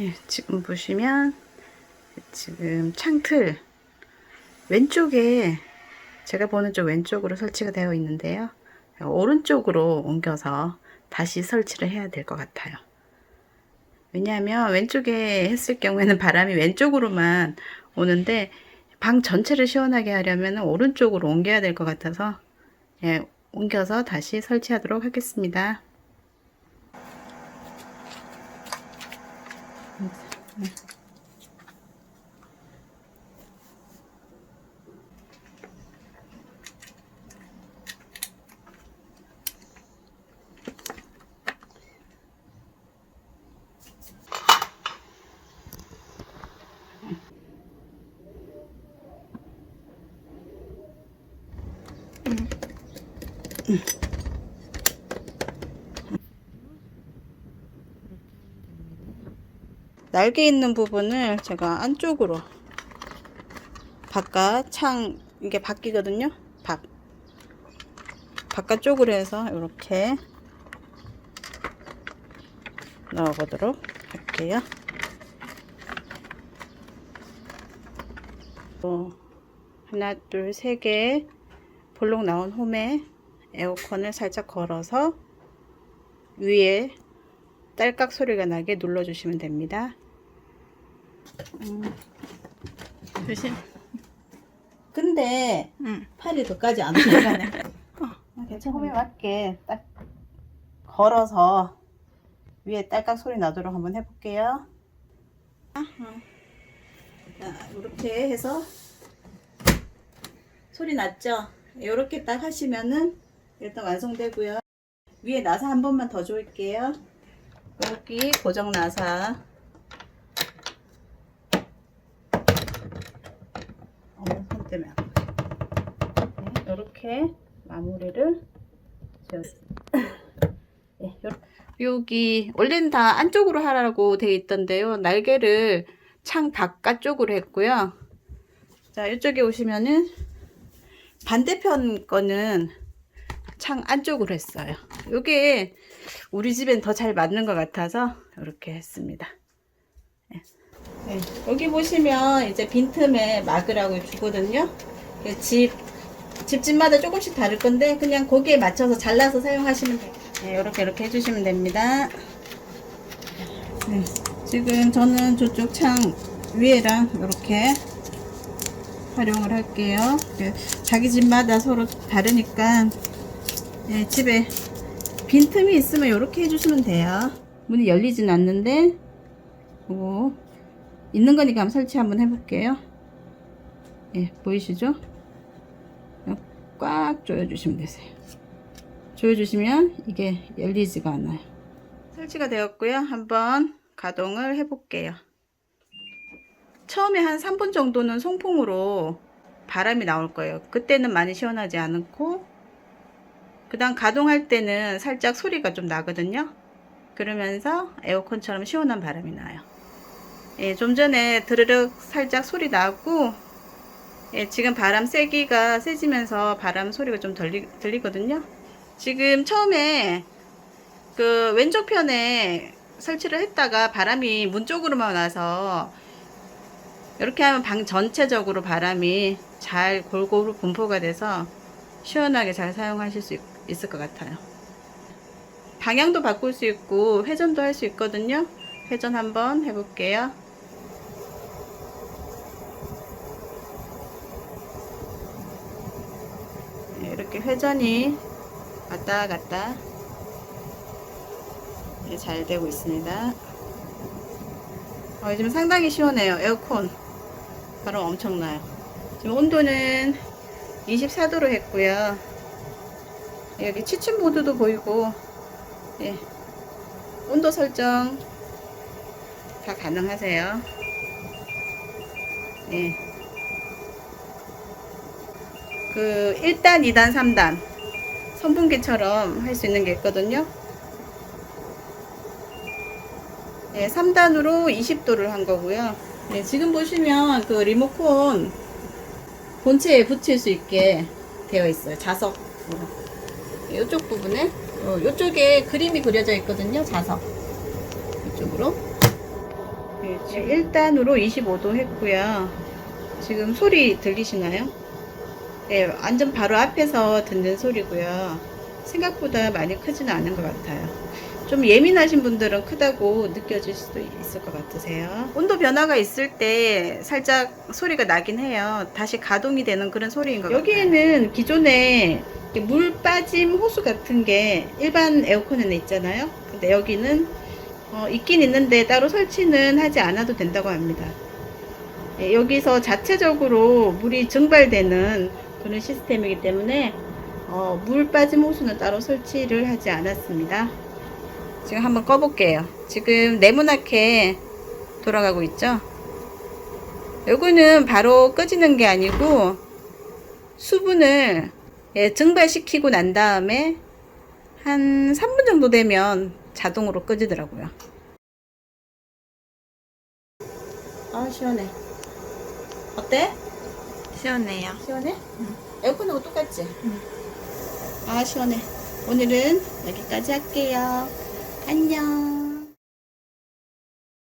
네, 지금 보시면 지금 창틀 왼쪽에 제가 보는 쪽 왼쪽으로 설치가 되어 있는데요. 오른쪽으로 옮겨서 다시 설치를 해야 될 것 같아요. 왜냐하면 왼쪽에 했을 경우에는 바람이 왼쪽으로만 오는데 방 전체를 시원하게 하려면 오른쪽으로 옮겨야 될 것 같아서 예, 옮겨서 다시 설치하도록 하겠습니다. 날개 있는 부분을 제가 안쪽으로 바깥 창 이게 바뀌거든요. 밖 바깥쪽으로 해서 이렇게 넣어 보도록 할게요. 또 하나, 둘, 세 개 볼록 나온 홈에 에어컨을 살짝 걸어서 위에 딸깍 소리가 나게 눌러주시면 됩니다. 음, 조심. 근데 응. 팔이 더까지 안 들어가네. 괜찮아. 홈에 맞게 딱 걸어서 위에 딸깍 소리 나도록 한번 해볼게요. 자, 이렇게 해서 소리 났죠? 이렇게 딱 하시면은 일단 완성되고요. 위에 나사 한 번만 더 줄게요. 여기 고정 나사. 어, 손 때문에. 네, 이렇게 마무리를 지었습니다. 네. 여기 원래는 다 안쪽으로 하라고 되어 있던데요. 날개를 창 바깥쪽으로 했고요. 자, 이쪽에 오시면은 반대편 거는 창 안쪽으로 했어요. 이게 우리 집엔 더 잘 맞는 것 같아서 이렇게 했습니다. 네. 네, 여기 보시면 이제 빈틈에 막으라고 주거든요. 그 집, 집집마다 조금씩 다를 건데 그냥 거기에 맞춰서 잘라서 사용하시면 돼요. 네, 이렇게 이렇게 해주시면 됩니다. 네, 지금 저는 저쪽 창 위에랑 이렇게 활용을 할게요. 그 자기 집마다 서로 다르니까 네, 집에 빈틈이 있으면 이렇게 해주시면 돼요. 문이 열리진 않는데 오, 있는 거니까 한번 설치 한번 해볼게요. 예, 보이시죠? 꽉 조여주시면 되세요. 조여주시면 이게 열리지가 않아요. 설치가 되었고요. 한번 가동을 해볼게요. 처음에 한 3분 정도는 송풍으로 바람이 나올 거예요. 그때는 많이 시원하지 않고 그 다음 가동할 때는 살짝 소리가 좀 나거든요. 그러면서 에어컨처럼 시원한 바람이 나요. 예, 좀 전에 드르륵 살짝 소리 나고 예, 지금 바람 세기가 세지면서 바람 소리가 좀 들리, 들리거든요. 지금 처음에 그 왼쪽 편에 설치를 했다가 바람이 문 쪽으로만 와서 이렇게 하면 방 전체적으로 바람이 잘 골고루 분포가 돼서 시원하게 잘 사용하실 수 있, 있을 것 같아요. 방향도 바꿀 수 있고 회전도 할 수 있거든요. 회전 한번 해볼게요. 네, 이렇게 회전이 왔다 갔다 네, 잘 되고 있습니다. 어, 지금 상당히 시원해요. 에어컨 바로 엄청나요. 지금 온도는 24도로 했고요. 여기 취침보드도 보이고 예. 온도 설정 다 가능하세요. 예. 그 1단, 2단, 3단 선풍기처럼 할 수 있는 게 있거든요. 예, 3단으로 20도를 한 거고요. 예, 지금 보시면 그 리모컨 본체에 붙일 수 있게 되어 있어요. 자석으로. 이쪽 부분에 어, 이쪽에 그림이 그려져 있거든요. 자석 이쪽으로 네, 지금 1단으로 25도 했고요. 지금 소리 들리시나요? 네, 완전 바로 앞에서 듣는 소리고요. 생각보다 많이 크지는 않은 것 같아요. 좀 예민하신 분들은 크다고 느껴질 수도 있을 것 같으세요. 온도 변화가 있을 때 살짝 소리가 나긴 해요. 다시 가동이 되는 그런 소리인 것 같아요. 여기에는 기존에 물 빠짐 호수 같은 게 일반 에어컨에는 있잖아요. 근데 여기는 어, 있긴 있는데 따로 설치는 하지 않아도 된다고 합니다. 예, 여기서 자체적으로 물이 증발되는 그런 시스템이기 때문에 어, 물 빠짐 호수는 따로 설치를 하지 않았습니다. 지금 한번 꺼볼게요. 지금 네모나게 돌아가고 있죠? 요거는 바로 꺼지는 게 아니고 수분을 예, 증발시키고 난 다음에 한 3분 정도 되면 자동으로 꺼지더라고요. 아 시원해. 어때? 시원해요. 시원해? 에어컨하고 똑같지? 아 시원해. 오늘은 여기까지 할게요. 안녕.